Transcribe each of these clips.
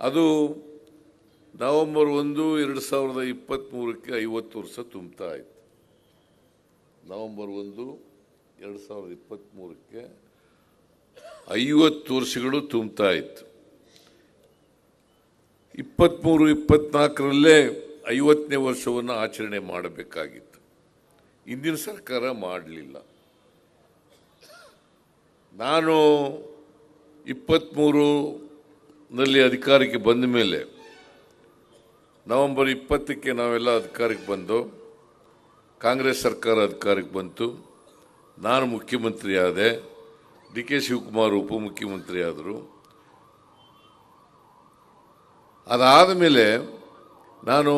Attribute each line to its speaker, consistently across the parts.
Speaker 1: ಅದು ನವೆಂಬರ್ ಒಂದು, ಎರಡು ಸಾವಿರದ ಇಪ್ಪತ್ತ್ಮೂರಕ್ಕೆ ಐವತ್ತು ವರ್ಷ ತುಂಬ್ತಾ ಇತ್ತು. ನವೆಂಬರ್ ಒಂದು, ಎರಡು ಸಾವಿರದ ಇಪ್ಪತ್ತ್ಮೂರಕ್ಕೆ ಐವತ್ತು ವರ್ಷಗಳು ತುಂಬ್ತಾ ಇತ್ತು. ಇಪ್ಪತ್ತ್ಮೂರು ಇಪ್ಪತ್ನಾಲ್ಕರಲ್ಲೇ ಐವತ್ತನೇ ವರ್ಷವನ್ನು ಆಚರಣೆ ಮಾಡಬೇಕಾಗಿತ್ತು. ಇಂದಿನ ಸರ್ಕಾರ ಮಾಡಲಿಲ್ಲ. ನಾನು ಇಪ್ಪತ್ತ್ಮೂರು ನಲ್ಲಿ ಅಧಿಕಾರಕ್ಕೆ ಬಂದ ಮೇಲೆ ನವೆಂಬರ್ ಇಪ್ಪತ್ತಕ್ಕೆ ನಾವೆಲ್ಲ ಅಧಿಕಾರಕ್ಕೆ ಬಂದು ಕಾಂಗ್ರೆಸ್ ಸರ್ಕಾರ ಅಧಿಕಾರಕ್ಕೆ ಬಂತು. ನಾನು ಮುಖ್ಯಮಂತ್ರಿ ಆದೆ ಡಿ ಕೆ ಶಿವಕುಮಾರ್ ಉಪಮುಖ್ಯಮಂತ್ರಿ ಆದರು ಅದಾದ ಮೇಲೆ ನಾನು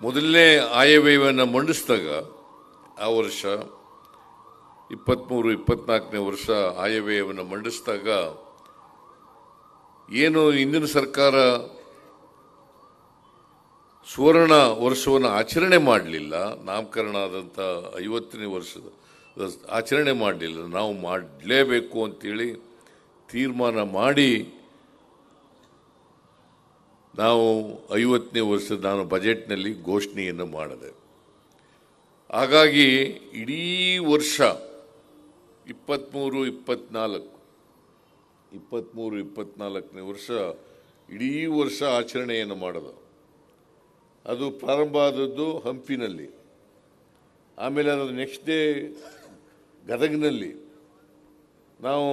Speaker 1: ಮೊದಲನೇ ಆಯವ್ಯಯವನ್ನು ಮಂಡಿಸಿದಾಗ ಆ ವರ್ಷ ಇಪ್ಪತ್ತ್ಮೂರು ಇಪ್ಪತ್ನಾಲ್ಕನೇ ವರ್ಷ ಆಯವ್ಯಯವನ್ನು ಮಂಡಿಸಿದಾಗ ಏನು ಇಂದಿನ ಸರ್ಕಾರ ಸುವರ್ಣ ವರ್ಷವನ್ನು ಆಚರಣೆ ಮಾಡಲಿಲ್ಲ, ನಾಮಕರಣ ಆದಂಥ ಐವತ್ತನೇ ವರ್ಷದ ಆಚರಣೆ ಮಾಡಲಿಲ್ಲ. ನಾವು ಮಾಡಲೇಬೇಕು ಅಂತೇಳಿ ತೀರ್ಮಾನ ಮಾಡಿ ನಾವು ಐವತ್ತನೇ ವರ್ಷದ ನಾನು ಬಜೆಟ್ನಲ್ಲಿ ಘೋಷಣೆಯನ್ನು ಮಾಡಿದೆ. ಹಾಗಾಗಿ ಇಡೀ ವರ್ಷ ಇಪ್ಪತ್ತ್ಮೂರು ಇಪ್ಪತ್ನಾಲ್ಕು ಇಪ್ಪತ್ತ್ಮೂರು ಇಪ್ಪತ್ನಾಲ್ಕನೇ ವರ್ಷ ಇಡೀ ವರ್ಷ ಆಚರಣೆಯನ್ನು ಮಾಡೋದು. ಅದು ಪ್ರಾರಂಭ ಆದದ್ದು ಹಂಪಿನಲ್ಲಿ. ಆಮೇಲೆ ಅದರ ನೆಕ್ಸ್ಟ್ ಡೇ ಗದಗಿನಲ್ಲಿ ನಾವು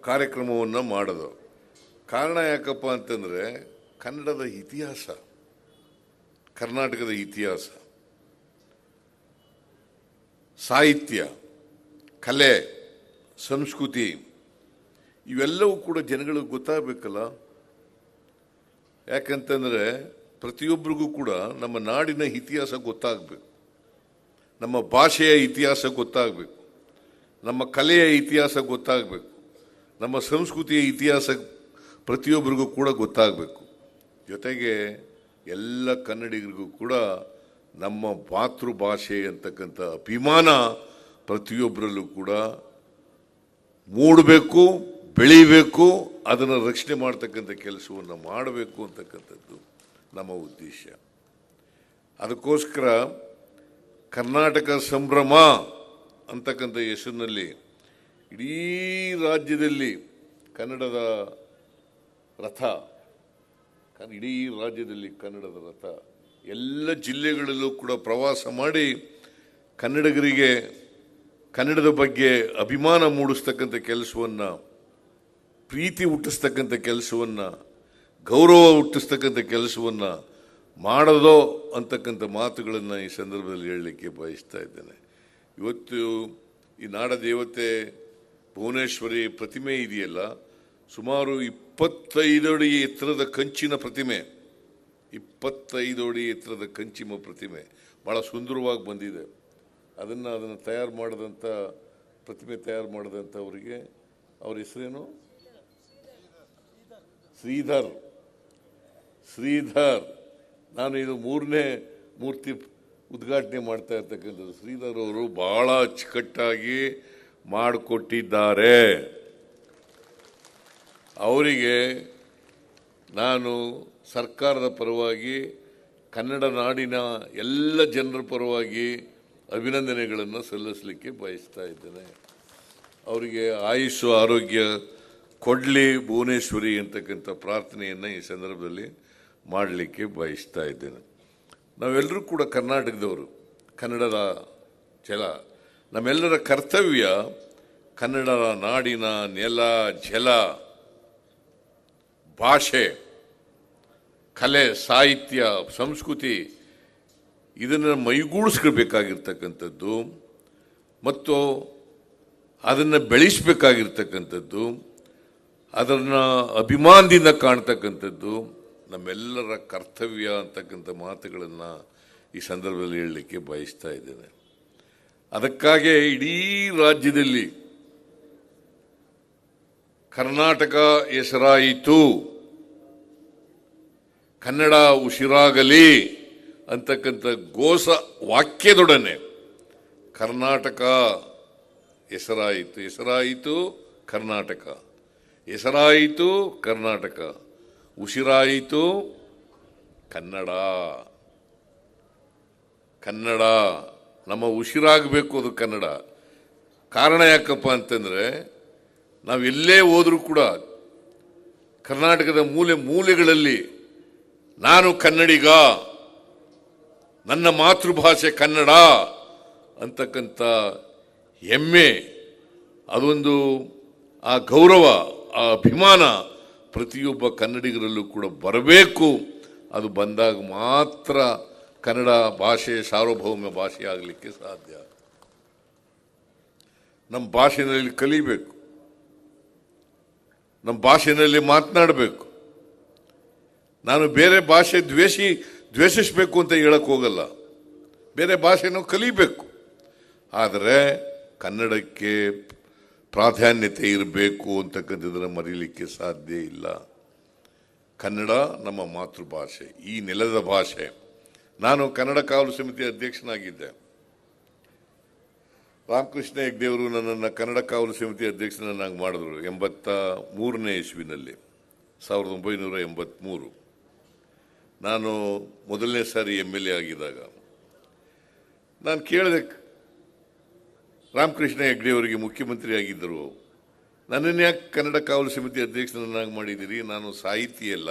Speaker 1: ಕಾರ್ಯಕ್ರಮವನ್ನು ಮಾಡೋದು. ಕಾರಣ ಯಾಕಪ್ಪ ಅಂತಂದರೆ ಕನ್ನಡದ ಇತಿಹಾಸ, ಕರ್ನಾಟಕದ ಇತಿಹಾಸ, ಸಾಹಿತ್ಯ, ಕಲೆ, ಸಂಸ್ಕೃತಿ ಇವೆಲ್ಲವೂ ಕೂಡ ಜನಗಳಿಗೆ ಗೊತ್ತಾಗಬೇಕಲ್ಲ? ಯಾಕಂತಂದರೆ ಪ್ರತಿಯೊಬ್ಬರಿಗೂ ಕೂಡ ನಮ್ಮ ನಾಡಿನ ಇತಿಹಾಸ ಗೊತ್ತಾಗಬೇಕು. ನಮ್ಮ ಭಾಷೆಯ ಇತಿಹಾಸ ಗೊತ್ತಾಗಬೇಕು. ನಮ್ಮ ಕಲೆಯ ಇತಿಹಾಸ ಗೊತ್ತಾಗಬೇಕು. ನಮ್ಮ ಸಂಸ್ಕೃತಿಯ ಇತಿಹಾಸ ಪ್ರತಿಯೊಬ್ಬರಿಗೂ ಕೂಡ ಗೊತ್ತಾಗಬೇಕು. ಜೊತೆಗೆ ಎಲ್ಲ ಕನ್ನಡಿಗರಿಗೂ ಕೂಡ ನಮ್ಮ ಮಾತೃಭಾಷೆ ಅಂತಕ್ಕಂಥ ಅಭಿಮಾನ ಪ್ರತಿಯೊಬ್ಬರಲ್ಲೂ ಕೂಡ ಮೂಡಬೇಕು. ಬೆಳೀಬೇಕು, ಅದನ್ನು ರಕ್ಷಣೆ ಮಾಡ್ತಕ್ಕಂಥ ಕೆಲಸವನ್ನು ಮಾಡಬೇಕು ಅಂತಕ್ಕಂಥದ್ದು ನಮ್ಮ ಉದ್ದೇಶ. ಅದಕ್ಕೋಸ್ಕರ ಕರ್ನಾಟಕ ಸಂಭ್ರಮ ಅಂತಕ್ಕಂಥ ಹೆಸರಿನಲ್ಲಿ ಇಡೀ ರಾಜ್ಯದಲ್ಲಿ ಕನ್ನಡದ ರಥ ಇಡೀ ರಾಜ್ಯದಲ್ಲಿ ಕನ್ನಡದ ರಥ, ಎಲ್ಲ ಜಿಲ್ಲೆಗಳಲ್ಲೂ ಕೂಡ ಪ್ರವಾಸ ಮಾಡಿ ಕನ್ನಡಿಗರಿಗೆ ಕನ್ನಡದ ಬಗ್ಗೆ ಅಭಿಮಾನ ಮೂಡಿಸ್ತಕ್ಕಂಥ ಕೆಲಸವನ್ನು ಪ್ರೀತಿ ಹುಟ್ಟಿಸ್ತಕ್ಕಂಥ ಕೆಲಸವನ್ನು, ಗೌರವ ಹುಟ್ಟಿಸ್ತಕ್ಕಂಥ ಕೆಲಸವನ್ನು ಮಾಡೋದೋ ಅಂತಕ್ಕಂಥ ಮಾತುಗಳನ್ನು ಈ ಸಂದರ್ಭದಲ್ಲಿ ಹೇಳಲಿಕ್ಕೆ ಬಯಸ್ತಾ ಇದ್ದೇನೆ. ಇವತ್ತು ಈ ನಾಡ ದೇವತೆ ಭುವನೇಶ್ವರಿ ಪ್ರತಿಮೆ ಇದೆಯಲ್ಲ, ಸುಮಾರು ಇಪ್ಪತ್ತೈದು ಅಡಿ ಎತ್ತರದ ಕಂಚಿನ ಪ್ರತಿಮೆ, ಇಪ್ಪತ್ತೈದು ಅಡಿ ಎತ್ತರದ ಕಂಚಿಮ ಪ್ರತಿಮೆ ಭಾಳ ಸುಂದರವಾಗಿ ಬಂದಿದೆ. ಅದನ್ನು ಅದನ್ನು ತಯಾರು ಮಾಡಿದಂಥ ಪ್ರತಿಮೆ ತಯಾರು ಮಾಡಿದಂಥವರಿಗೆ ಅವ್ರ ಹೆಸರೇನು? ಶ್ರೀಧರ್. ಶ್ರೀಧರ್. ನಾನು ಇದು ಮೂರನೇ ಮೂರ್ತಿ ಉದ್ಘಾಟನೆ ಮಾಡ್ತಾ ಇರ್ತಕ್ಕಂಥದ್ದು. ಶ್ರೀಧರ್ ಅವರು ಬಹಳ ಅಚ್ಚುಕಟ್ಟಾಗಿ ಮಾಡಿಕೊಟ್ಟಿದ್ದಾರೆ. ಅವರಿಗೆ ನಾನು ಸರ್ಕಾರದ ಪರವಾಗಿ, ಕನ್ನಡ ನಾಡಿನ ಎಲ್ಲ ಜನರ ಪರವಾಗಿ ಅಭಿನಂದನೆಗಳನ್ನು ಸಲ್ಲಿಸಲಿಕ್ಕೆ ಬಯಸ್ತಾ ಇದ್ದೇನೆ. ಅವರಿಗೆ ಆಯುಷು, ಆರೋಗ್ಯ ಕೊಡ್ಲಿ ಭುವನೇಶ್ವರಿ ಅಂತಕ್ಕಂಥ ಪ್ರಾರ್ಥನೆಯನ್ನು ಈ ಸಂದರ್ಭದಲ್ಲಿ ಮಾಡಲಿಕ್ಕೆ ಬಯಸ್ತಾ ಇದ್ದೇನೆ. ನಾವೆಲ್ಲರೂ ಕೂಡ ಕರ್ನಾಟಕದವರು, ಕನ್ನಡದ ಜಲ ನಮ್ಮೆಲ್ಲರ ಕರ್ತವ್ಯ ಕನ್ನಡದ ನಾಡಿನ ನೆಲ ಜಲ ಭಾಷೆ, ಕಲೆ, ಸಾಹಿತ್ಯ, ಸಂಸ್ಕೃತಿ, ಇದನ್ನು ಮೈಗೂಡಿಸ್ಕೊಳ್ಬೇಕಾಗಿರ್ತಕ್ಕಂಥದ್ದು ಮತ್ತು ಅದನ್ನು ಬೆಳೆಸಬೇಕಾಗಿರ್ತಕ್ಕಂಥದ್ದು ಅದನ್ನು ಅಭಿಮಾನದಿಂದ ಕಾಣ್ತಕ್ಕಂಥದ್ದು ನಮ್ಮೆಲ್ಲರ ಕರ್ತವ್ಯ ಅಂತಕ್ಕಂಥ ಮಾತುಗಳನ್ನು ಈ ಸಂದರ್ಭದಲ್ಲಿ ಹೇಳಲಿಕ್ಕೆ ಬಯಸ್ತಾ ಇದ್ದೇನೆ. ಅದಕ್ಕಾಗೆ ಇಡೀ ರಾಜ್ಯದಲ್ಲಿ ಕರ್ನಾಟಕ ಹೆಸರಾಯಿತು. ಕನ್ನಡ ಉಸಿರಾಗಲಿ ಅಂತಕ್ಕಂಥ ಘೋಷ ವಾಕ್ಯದೊಡನೆ ಕರ್ನಾಟಕ ಹೆಸರಾಯಿತು ಹೆಸರಾಯಿತು ಕರ್ನಾಟಕ. ಹೆಸರಾಯಿತು ಕರ್ನಾಟಕ, ಉಸಿರಾಯಿತು ಕನ್ನಡ. ಕನ್ನಡ, ನಮ್ಮ ಉಸಿರಾಗಬೇಕು ಅದು ಕನ್ನಡ. ಕಾರಣ ಯಾಕಪ್ಪ ಅಂತಂದರೆ, ನಾವು ಎಲ್ಲೇ ಹೋದರೂ ಕೂಡ ಕರ್ನಾಟಕದ ಮೂಲೆ ಮೂಲೆಗಳಲ್ಲಿ ನಾನು ಕನ್ನಡಿಗ, ನನ್ನ ಮಾತೃಭಾಷೆ ಕನ್ನಡ ಅಂತಕ್ಕಂಥ ಹೆಮ್ಮೆ, ಅದೊಂದು ಆ ಗೌರವ. ಆ ಅಭಿಮಾನ ಪ್ರತಿಯೊಬ್ಬ ಕನ್ನಡಿಗರಲ್ಲೂ ಕೂಡ ಬರಬೇಕು. ಅದು ಬಂದಾಗ ಮಾತ್ರ ಕನ್ನಡ ಭಾಷೆ ಸಾರ್ವಭೌಮ ಭಾಷೆ ಆಗಲಿಕ್ಕೆ ಸಾಧ್ಯ. ನಮ್ಮ ಭಾಷೆಯಲ್ಲಿ ಕಲಿಬೇಕು. ನಮ್ಮ ಭಾಷೆಯಲ್ಲಿ ಮಾತನಾಡಬೇಕು. ನಾನು ಬೇರೆ ಭಾಷೆ ದ್ವೇಷಿ, ದ್ವೇಷಿಸಬೇಕು ಅಂತ ಹೇಳಕ್ ಹೋಗಲ್ಲ. ಬೇರೆ ಭಾಷೆನೂ ಕಲಿಬೇಕು. ಆದರೆ ಕನ್ನಡಕ್ಕೆ ಪ್ರಾಧಾನ್ಯತೆ ಇರಬೇಕು ಅಂತಕ್ಕಂಥದ್ದನ್ನು ಮರೀಲಿಕ್ಕೆ ಸಾಧ್ಯ ಇಲ್ಲ. ಕನ್ನಡ ನಮ್ಮ ಮಾತೃಭಾಷೆ, ಈ ನೆಲದ ಭಾಷೆ. ನಾನು ಕನ್ನಡ ಕಾವಲು ಸಮಿತಿ ಅಧ್ಯಕ್ಷನಾಗಿದ್ದೆ. ರಾಮಕೃಷ್ಣ ಹೆಗ್ಡೆಯವರು ನನ್ನನ್ನು ಕನ್ನಡ ಕಾವಲು ಸಮಿತಿ ಅಧ್ಯಕ್ಷನನ್ನಾಗಿ ಮಾಡಿದ್ರು ಎಂಬತ್ತ ಮೂರನೇ ಇಸ್ವಿನಲ್ಲಿ, ಸಾವಿರದ ಒಂಬೈನೂರ ಎಂಬತ್ತ್ಮೂರು ನಾನು ಮೊದಲನೇ ಸಾರಿ ಎಂ ಎಲ್ ಎ ಆಗಿದ್ದಾಗ. ನಾನು ಕೇಳಿದೆ ರಾಮಕೃಷ್ಣ ಹೆಗ್ಡೆ ಅವರಿಗೆ ಮುಖ್ಯಮಂತ್ರಿ ಆಗಿದ್ದರು ನನ್ನನ್ನು ಯಾಕೆ ಕನ್ನಡ ಕಾವಲು ಸಮಿತಿ ಅಧ್ಯಕ್ಷನನ್ನಾಗಿ ಮಾಡಿದ್ದೀರಿ. ನಾನು ಸಾಹಿತಿ ಅಲ್ಲ.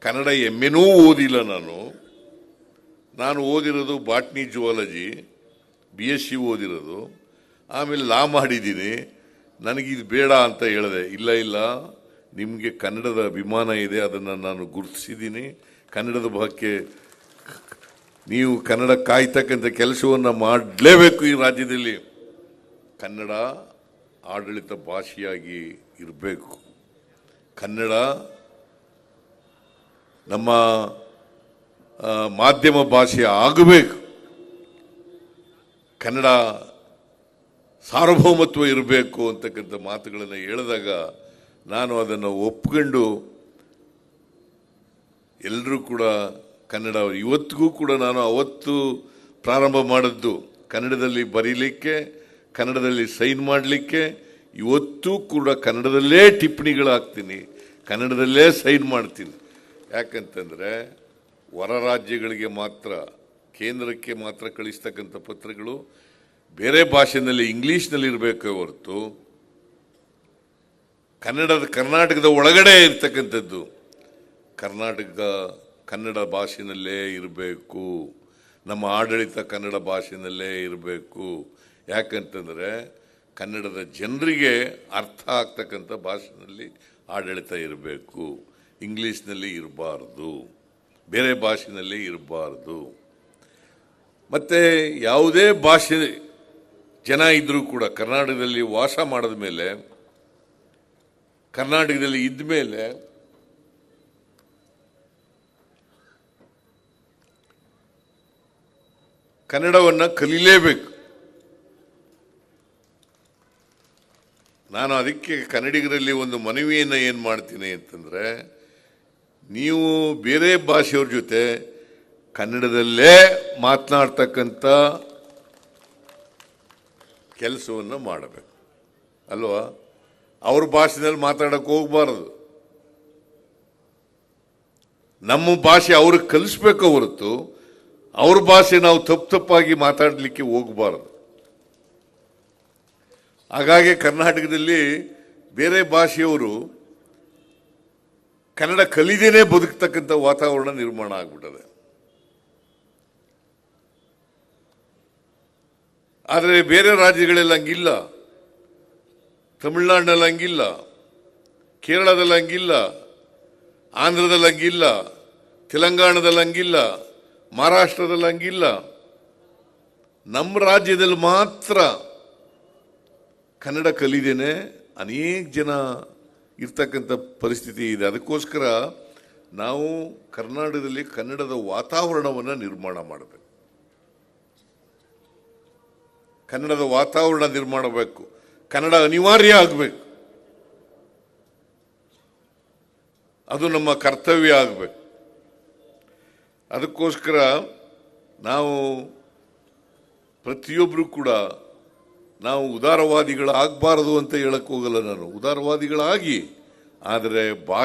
Speaker 1: ಕನ್ನಡ ಎಮ್ಮೆನೂ ಓದಿಲ್ಲ ನಾನು. ನಾನು ಓದಿರೋದು botany zoology, B S C ಓದಿರೋದು. ಆಮೇಲೆ ಲಾ ಮಾಡಿದ್ದೀನಿ. ನನಗಿದು ಬೇಡ ಅಂತ ಹೇಳಿದೆ. ಇಲ್ಲ ಇಲ್ಲ. ನಿಮಗೆ ಕನ್ನಡದ ಅಭಿಮಾನ ಇದೆ. ಅದನ್ನು ನಾನು ಗುರುತಿಸಿದ್ದೀನಿ. ಕನ್ನಡದ ಬಗ್ಗೆ ನೀವು ಕನ್ನಡ ಕಾಯ್ತಕ್ಕಂಥ ಕೆಲಸವನ್ನು ಮಾಡಲೇಬೇಕು ಈ ರಾಜ್ಯದಲ್ಲಿ. ಕನ್ನಡ ಆಡಳಿತ ಭಾಷೆಯಾಗಿ ಇರಬೇಕು. ಕನ್ನಡ ನಮ್ಮ ಮಾಧ್ಯಮ ಭಾಷೆ ಆಗಬೇಕು. ಕನ್ನಡ ಸಾರ್ವಭೌಮತ್ವ ಇರಬೇಕು ಅಂತಕ್ಕಂಥ ಮಾತುಗಳನ್ನು ಹೇಳಿದಾಗ ನಾನು ಅದನ್ನು ಒಪ್ಕೊಂಡು ಎಲ್ಲರೂ ಕೂಡ ಕನ್ನಡ, ಇವತ್ತಿಗೂ ಕೂಡ ನಾನು ಅವತ್ತು ಪ್ರಾರಂಭ ಮಾಡಿದ್ದು ಕನ್ನಡದಲ್ಲಿ ಬರೀಲಿಕ್ಕೆ ಕನ್ನಡದಲ್ಲಿ ಸೈನ್ ಮಾಡಲಿಕ್ಕೆ, ಇವತ್ತೂ ಕೂಡ ಕನ್ನಡದಲ್ಲೇ ಟಿಪ್ಪಣಿಗಳು ಹಾಕ್ತೀನಿ ಕನ್ನಡದಲ್ಲೇ ಸೈನ್ ಮಾಡ್ತೀನಿ. ಯಾಕಂತಂದರೆ, ಹೊರ ರಾಜ್ಯಗಳಿಗೆ ಮಾತ್ರ, ಕೇಂದ್ರಕ್ಕೆ ಮಾತ್ರ ಕಳಿಸ್ತಕ್ಕಂಥ ಪತ್ರಗಳು ಬೇರೆ ಭಾಷೆನಲ್ಲಿ ಇಂಗ್ಲೀಷ್ನಲ್ಲಿ ಇರಬೇಕೇ ಹೊರತು, ಕನ್ನಡದ, ಕರ್ನಾಟಕದ ಒಳಗಡೆ ಇರ್ತಕ್ಕಂಥದ್ದು, ಕರ್ನಾಟಕ ಕನ್ನಡ ಭಾಷೆಯಲ್ಲೇ ಇರಬೇಕು. ನಮ್ಮ ಆಡಳಿತ ಕನ್ನಡ ಭಾಷೆಯಲ್ಲೇ ಇರಬೇಕು. ಯಾಕಂತಂದರೆ ಕನ್ನಡದ ಜನರಿಗೆ ಅರ್ಥ ಆಗ್ತಕ್ಕಂಥ ಭಾಷೆಯಲ್ಲಿ ಆಡಳಿತ ಇರಬೇಕು. ಇಂಗ್ಲೀಷ್ನಲ್ಲಿ ಇರಬಾರ್ದು. ಬೇರೆ ಭಾಷೆನಲ್ಲಿ ಇರಬಾರ್ದು. ಮತ್ತು ಯಾವುದೇ ಭಾಷೆ ಜನ ಇದ್ದರೂ ಕೂಡ ಕರ್ನಾಟಕದಲ್ಲಿ ವಾಸ ಮಾಡಿದ ಮೇಲೆ, ಕರ್ನಾಟಕದಲ್ಲಿ ಇದ್ದ ಮೇಲೆ ಕನ್ನಡವನ್ನು ಕಲೀಲೇಬೇಕು. ನಾನು ಅದಕ್ಕೆ ಕನ್ನಡಿಗರಲ್ಲಿ ಒಂದು ಮನವಿಯನ್ನು ಏನು ಮಾಡ್ತೀನಿ ಅಂತಂದರೆ, ನೀವು ಬೇರೆ ಭಾಷೆಯವ್ರ ಜೊತೆ ಕನ್ನಡದಲ್ಲೇ ಮಾತನಾಡ್ತಕ್ಕಂಥ ಕೆಲಸವನ್ನು ಮಾಡಬೇಕು. ಅಲ್ವಾ? ಅವ್ರ ಭಾಷೆಯಲ್ಲಿ ಮಾತಾಡಕ್ಕೆ ಹೋಗ್ಬಾರದು. ನಮ್ಮ ಭಾಷೆ ಅವ್ರಿಗೆ ಕಲಿಸ್ಬೇಕು ಹೊರತು ಅವ್ರ ಭಾಷೆ ನಾವು ತಪ್ಪು ತಪ್ಪಾಗಿ ಮಾತಾಡಲಿಕ್ಕೆ ಹೋಗಬಾರದು. ಹಾಗಾಗಿ ಕರ್ನಾಟಕದಲ್ಲಿ ಬೇರೆ ಭಾಷೆಯವರು ಕನ್ನಡ ಕಲಿದೇನೆ ಬದುಕ್ತಕ್ಕಂಥ ವಾತಾವರಣ ನಿರ್ಮಾಣ ಆಗ್ಬಿಟ್ಟದೆ. ಆದರೆ ಬೇರೆ ರಾಜ್ಯಗಳಲ್ಲಿ ಹಂಗಿಲ್ಲ. ತಮಿಳ್ನಾಡಿನಲ್ಲಿ ಹಂಗಿಲ್ಲ. ಕೇರಳದಲ್ಲಿ ಹಂಗಿಲ್ಲ. ಆಂಧ್ರದಲ್ಲಿ ಹಂಗಿಲ್ಲ. ತೆಲಂಗಾಣದಲ್ಲಿ ಹಂಗಿಲ್ಲ. ಮಹಾರಾಷ್ಟ್ರದಲ್ಲಿ ಹಂಗಿಲ್ಲ. ನಮ್ಮ ರಾಜ್ಯದಲ್ಲಿ ಮಾತ್ರ ಕನ್ನಡ ಕಲಿದೇನೆ ಅನೇಕ ಜನ ಇರ್ತಕ್ಕಂಥ ಪರಿಸ್ಥಿತಿ ಇದೆ. ಅದಕ್ಕೋಸ್ಕರ ನಾವು ಕರ್ನಾಟಕದಲ್ಲಿ ಕನ್ನಡದ ವಾತಾವರಣವನ್ನು ನಿರ್ಮಾಣ ಮಾಡಬೇಕು. ಕನ್ನಡದ ವಾತಾವರಣ ನಿರ್ಮಾಣ ಬೇಕು ಕನ್ನಡ ಅನಿವಾರ್ಯ ಆಗಬೇಕು. ಅದು ನಮ್ಮ ಕರ್ತವ್ಯ ಆಗಬೇಕು. ಅದಕ್ಕೋಸ್ಕರ ನಾವು ಪ್ರತಿಯೊಬ್ಬರು ಕೂಡ ನಾವು ಉದಾರವಾದಿಗಳಾಗಬಾರದು ಅಂತ ಹೇಳಕ್ಕೆ ಹೋಗಲ್ಲ ನಾನು. ಉದಾರವಾದಿಗಳಾಗಿ. ಆದರೆ ಭಾಷೆ